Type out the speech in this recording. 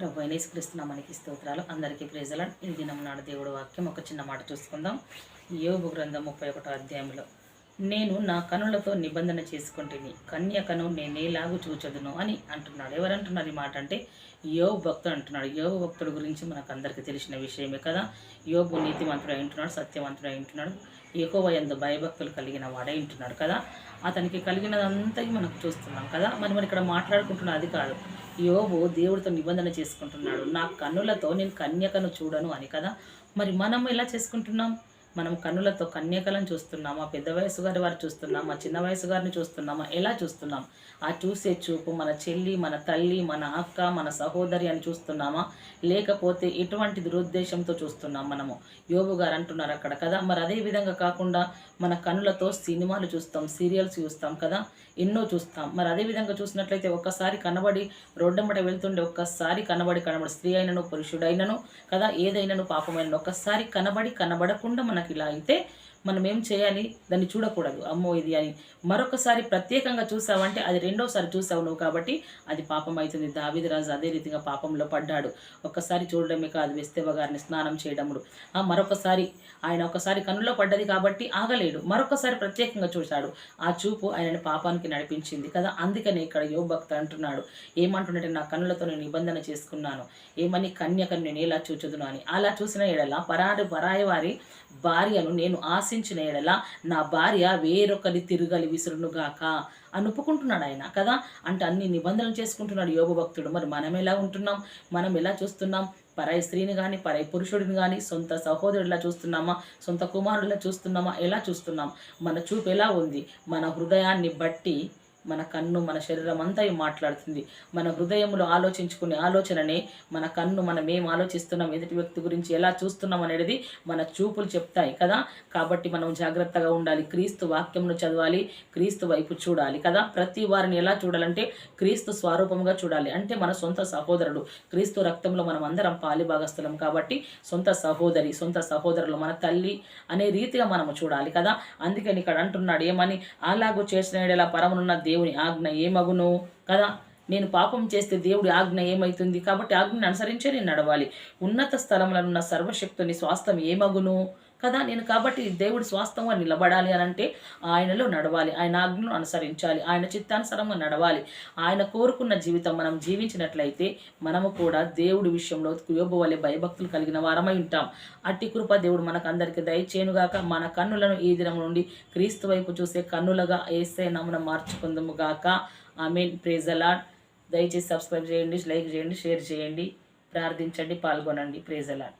ప్రభు అయినేసుక్రీస్తున్న మనకి స్తోత్రాలు. అందరికీ ప్రేజల ఈ దినం నాడు దేవుడు వాక్యం ఒక చిన్న మాట చూసుకుందాం. యోగు గ్రంథం ముప్పై ఒకటో అధ్యాయంలో నేను నా కనులతో నిబంధన చేసుకుంటుని కన్యకను నేనేలాగు చూచదును అని అంటున్నాడు. ఎవరంటున్నారు ఈ మాట అంటే యోగు భక్తుడు అంటున్నాడు. యోగు భక్తుడు గురించి మనకు అందరికీ తెలిసిన విషయమే కదా. యోగు నీతిమంతుడు అయింటున్నాడు సత్యవంతుడు అయింటున్నాడు ఎక్కువ ఎందు భయభక్తులు కలిగిన వాడే ఉంటున్నాడు కదా. అతనికి కలిగినదంతా మనకు చూస్తున్నాం కదా. మరి మనం ఇక్కడ మాట్లాడుకుంటున్న అది కాదు. యోబు దేవుడితో నిబంధన చేసుకుంటున్నాడు. నా కన్నులతో నేను కన్యకను చూడను అని కదా. మరి మనం ఎలా చేసుకుంటున్నాం? మనం కన్నులతో కన్యకలను చూస్తున్నామా? పెద్ద వయసు గారి వారు చూస్తున్నామా? చిన్న వయసు గారిని చూస్తున్నామా? ఎలా చూస్తున్నాం? ఆ చూసే చూపు మన చెల్లి మన తల్లి మన అక్క మన సహోదరి అని చూస్తున్నామా? లేకపోతే ఎటువంటి దురుద్దేశంతో చూస్తున్నాం మనము? యోగు గారు అంటున్నారు అక్కడ కదా. మరి అదే విధంగా కాకుండా మన కన్నులతో సినిమాలు చూస్తాం సీరియల్స్ చూస్తాం కదా. ఎన్నో చూస్తాం. మరి అదే విధంగా చూసినట్లయితే ఒక్కసారి కనబడి రోడ్డమ్మట వెళ్తుండే ఒక్కసారి కనబడి కనబడి స్త్రీ అయినను పురుషుడైనను కదా ఏదైనాను పాపమైనను ఒక్కసారి కనబడి కనబడకుండా మనకి ఇలా అయితే మనం ఏం చేయాలి? దాన్ని చూడకూడదు. అమ్మో ఇది అని మరొకసారి ప్రత్యేకంగా చూసావంటే అది రెండోసారి చూసావు నువ్వు కాబట్టి అది పాపం అవుతుంది దావిది రాజు అదే రీతిగా పాపంలో పడ్డాడు. ఒక్కసారి చూడడమే కాదు వెస్తేవ గారిని స్నానం చేయడముడు ఆ మరొకసారి ఆయన ఒకసారి కన్నులో పడ్డది కాబట్టి ఆగలేడు. మరొకసారి ప్రత్యేకంగా చూశాడు. ఆ చూపు ఆయనని పాపానికి నడిపించింది కదా? అందుకనే ఇక్కడ యోగ భక్త అంటున్నాడు. ఏమంటున్నట్టే నా కన్నులతో నేను నిబంధన చేసుకున్నాను. ఏమని కన్యకను నేను ఎలా చూచుదును? అని. అలా చూసిన ఎడల పరాడు పరాయి వారి భార్యను నేను ఆశ ఆశించిన ఎడల నా భార్య వేరొకరి తిరుగలి విసురునుగాక అని ఆయన కదా? అంటే అన్ని నిబంధనలు చేసుకుంటున్నాడు యోగ భక్తుడు. మరి మనం ఎలా ఉంటున్నాం? మనం ఎలా చూస్తున్నాం? పరాయి స్త్రీని కానీ పరాయి పురుషుడిని కానీ సొంత సహోదరుడిలా చూస్తున్నామా? సొంత కుమారుడిలా చూస్తున్నామా? ఎలా చూస్తున్నాం? మన చూపు ఎలా ఉంది? మన హృదయాన్ని బట్టి మన కన్ను మన శరీరం అంతా మాట్లాడుతుంది. మన హృదయంలో ఆలోచించుకునే ఆలోచననే మన కన్ను మనం ఏం ఆలోచిస్తున్నాం ఎదుటి వ్యక్తి గురించి ఎలా చూస్తున్నాం అనేది మన చూపులు చెప్తాయి కదా. కాబట్టి మనం జాగ్రత్తగా ఉండాలి. క్రీస్తు వాక్యంను చదవాలి క్రీస్తు వైపు చూడాలి కదా. ప్రతి వారిని ఎలా చూడాలంటే క్రీస్తు స్వరూపంగా చూడాలి. అంటే మన సొంత సహోదరుడు. క్రీస్తు రక్తంలో మనం అందరం పాలిభాగస్థలం కాబట్టి సొంత సహోదరి సొంత సహోదరులు మన తల్లి అనే రీతిగా మనము చూడాలి కదా. అందుకని ఇక్కడ అంటున్నాడు ఏమని? అలాగూ చేసిన యెడల దేవుని ఆజ్ఞ ఏమగును? కదా? నేను పాపం చేస్తే దేవుడి ఆజ్ఞ ఏమవుతుంది కాబట్టి ఆజ్ఞను అనుసరించే నేను నడవాలి. ఉన్నత స్థలంలో ఉన్న సర్వశక్తుని స్వాస్థం ఏమగును? కదా? నేను కాబట్టి దేవుడు స్వాస్థంగా నిలబడాలి అని అంటే ఆయనలో నడవాలి. ఆయన ఆజ్ఞను అనుసరించాలి. ఆయన చిత్తానుసారంగా నడవాలి. ఆయన కోరుకున్న జీవితం మనం జీవించినట్లయితే మనము కూడా దేవుడి విషయంలో కుయోబు వలె భయభక్తులు కలిగిన వారమై ఉంటాం. అట్టి కృప దేవుడు మనకు అందరికీ దయచేనుగాక మన కన్నులను ఈ దినం నుండి క్రీస్తు వైపు చూసే కన్నులుగా ఏసే నమున మార్చుకుందాము గాక. మీన్ ప్రేజలాడ్ దయచేసి సబ్స్క్రైబ్ చేయండి లైక్ చేయండి షేర్ చేయండి. ప్రార్థించండి పాల్గొనండి. ప్రేజలాడ్